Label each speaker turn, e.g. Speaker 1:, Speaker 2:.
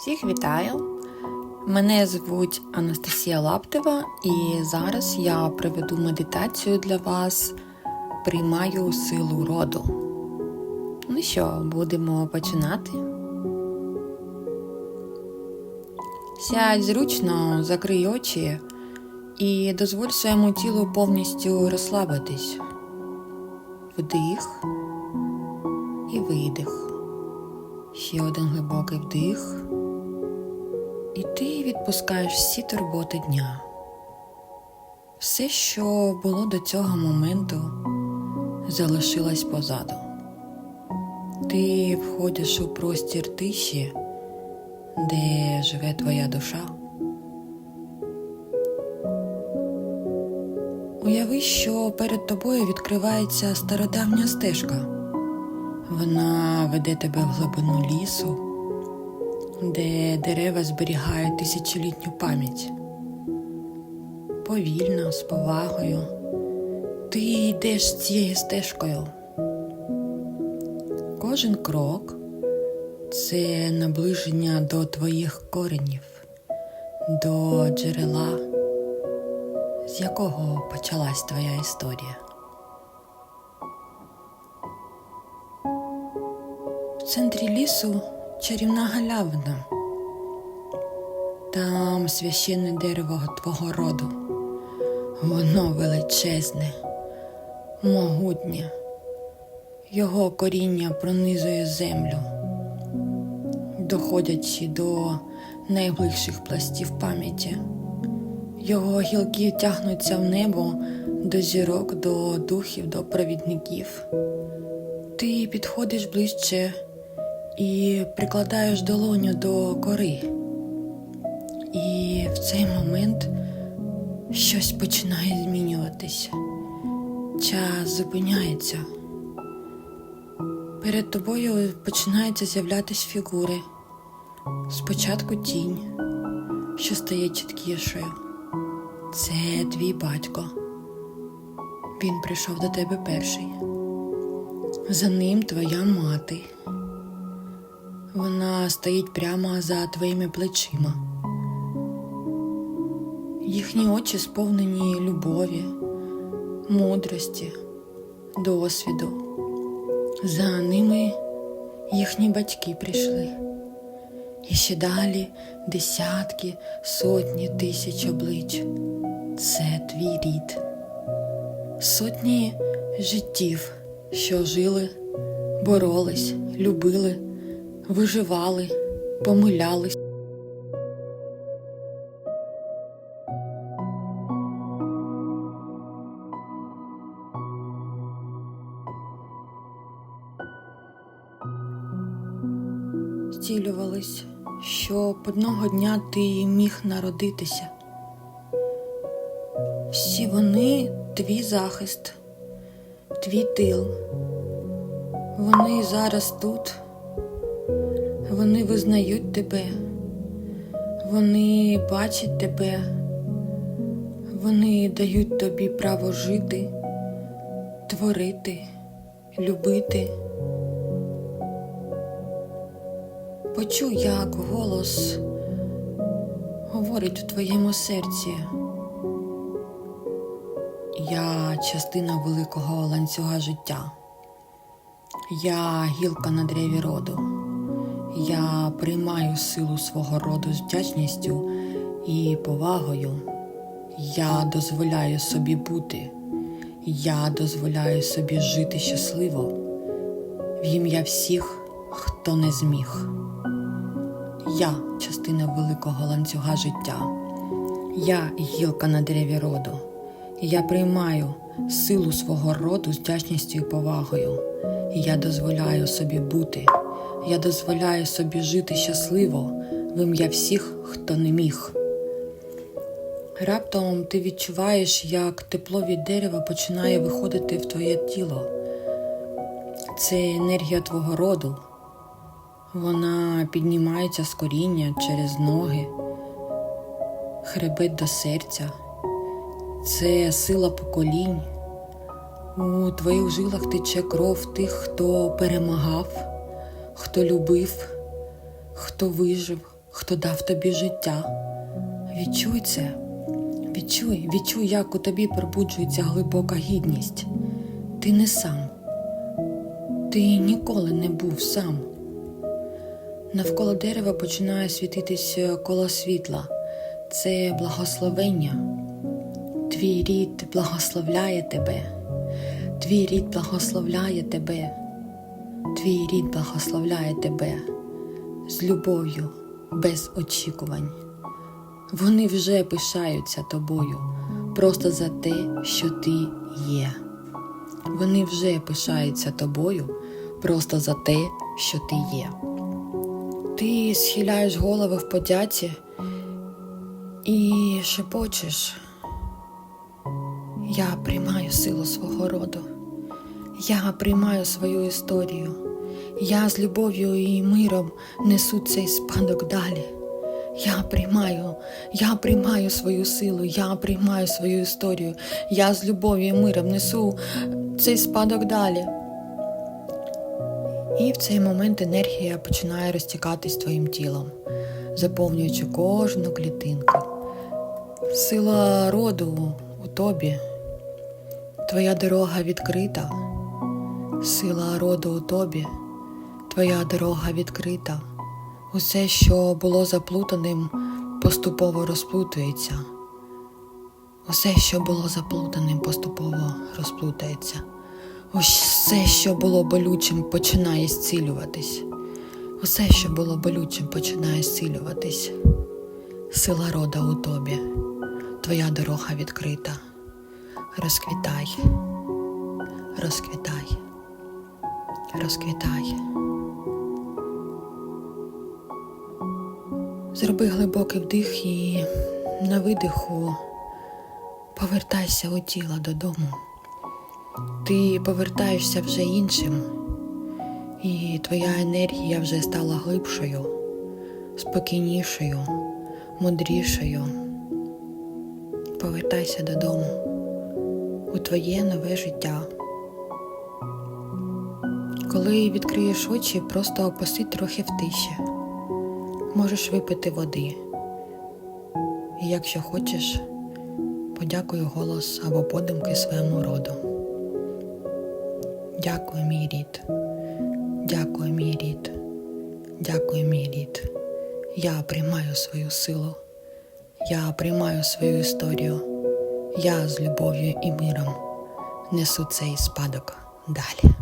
Speaker 1: Всіх вітаю! Мене звуть Анастасія Лаптева, і зараз я проведу медитацію для вас. Приймаю силу роду. Ну що, будемо починати? Сядь зручно, закрий очі і дозволь своєму тілу повністю розслабитись. Вдих і видих. Ще один глибокий вдих. І ти відпускаєш всі турботи дня. Все, що було до цього моменту, залишилось позаду. Ти входиш у простір тиші, де живе твоя душа. Уяви, що перед тобою відкривається стародавня стежка. Вона веде тебе в глибину лісу, де дерева зберігають тисячолітню пам'ять. Повільно, з повагою, ти йдеш цією стежкою. Кожен крок це наближення до твоїх коренів, до джерела, з якого почалась твоя історія. В центрі лісу чарівна галявина. Там священне дерево твого роду. Воно величезне, могутнє. Його коріння пронизує землю, доходячи до найближчих пластів пам'яті. Його гілки тягнуться в небо до зірок, до духів, до провідників. Ти підходиш ближче і прикладаєш долоню до кори. І в цей момент щось починає змінюватися. Час зупиняється. Перед тобою починаються з'являтися фігури. Спочатку тінь, що стає чіткішою. Це твій батько. Він прийшов до тебе перший. За ним твоя мати. Вона стоїть прямо за твоїми плечима. Їхні очі сповнені любові, мудрості, досвіду. За ними їхні батьки прийшли. І ще далі десятки, сотні тисяч облич. Це твій рід. Сотні життів, що жили, боролись, любили, виживали, помилялись. Зцілювались, щоб одного дня ти міг народитися. Всі вони твій захист, твій тил. Вони зараз тут, вони визнають тебе, вони бачать тебе, вони дають тобі право жити, творити, любити. Почуй, як голос говорить у твоєму серці. Я частина великого ланцюга життя. Я гілка на древі роду. Я приймаю силу свого роду з вдячністю і повагою. Я дозволяю собі бути. Я дозволяю собі жити щасливо в ім'я всіх, хто не зміг. Я частина великого ланцюга життя. Я гілка на дереві роду. Я приймаю силу свого роду з вдячністю і повагою. Я дозволяю собі бути. Я дозволяю собі жити щасливо в ім'я всіх, хто не міг. Раптом ти відчуваєш, як тепло від дерева починає виходити в твоє тіло. Це енергія твого роду. Вона піднімається з коріння через ноги, хребет до серця. Це сила поколінь. У твоїх жилах тече кров тих, хто перемагав, хто любив, хто вижив, хто дав тобі життя. Відчуй це, відчуй, відчуй, як у тобі пробуджується глибока гідність. Ти не сам, ти ніколи не був сам. Навколо дерева починає світитись коло світла. Це благословення. Твій рід благословляє тебе. Твій рід благословляє тебе. Твій рід благословляє тебе з любов'ю, без очікувань. Вони вже пишаються тобою просто за те, що ти є. Вони вже пишаються тобою просто за те, що ти є. Ти схиляєш голову в подяці і шепочеш. Я приймаю силу свого роду. Я приймаю свою історію. Я з любов'ю і миром несу цей спадок далі. Я приймаю, я приймаю свою силу, я приймаю свою історію. Я з любов'ю і миром несу цей спадок далі. І в цей момент енергія починає розтікатись твоїм тілом, заповнюючи кожну клітинку. Сила роду у тобі. Твоя дорога відкрита. Сила роду у тобі. Твоя дорога відкрита. Усе, що було заплутаним, поступово розплутується. Усе, що було заплутаним, поступово розплутається. Усе, що було болючим, починає зцілюватись. Усе, що було болючим, починає зцілюватись. Сила рода у тобі. Твоя дорога відкрита. Розквітай, розквітай, розквітай. Зроби глибокий вдих і на видиху повертайся у тіло додому. Ти повертаєшся вже іншим, і твоя енергія вже стала глибшою, спокійнішою, мудрішою. Повертайся додому у твоє нове життя. Коли відкриєш очі, просто посидь трохи в тиші. Можеш випити води. І якщо хочеш, подякуй голос або подумки своєму роду. Дякую, мій рід. Дякую, мій рід. Дякую, мій рід. Я приймаю свою силу. Я приймаю свою історію. Я з любов'ю і миром несу цей спадок далі.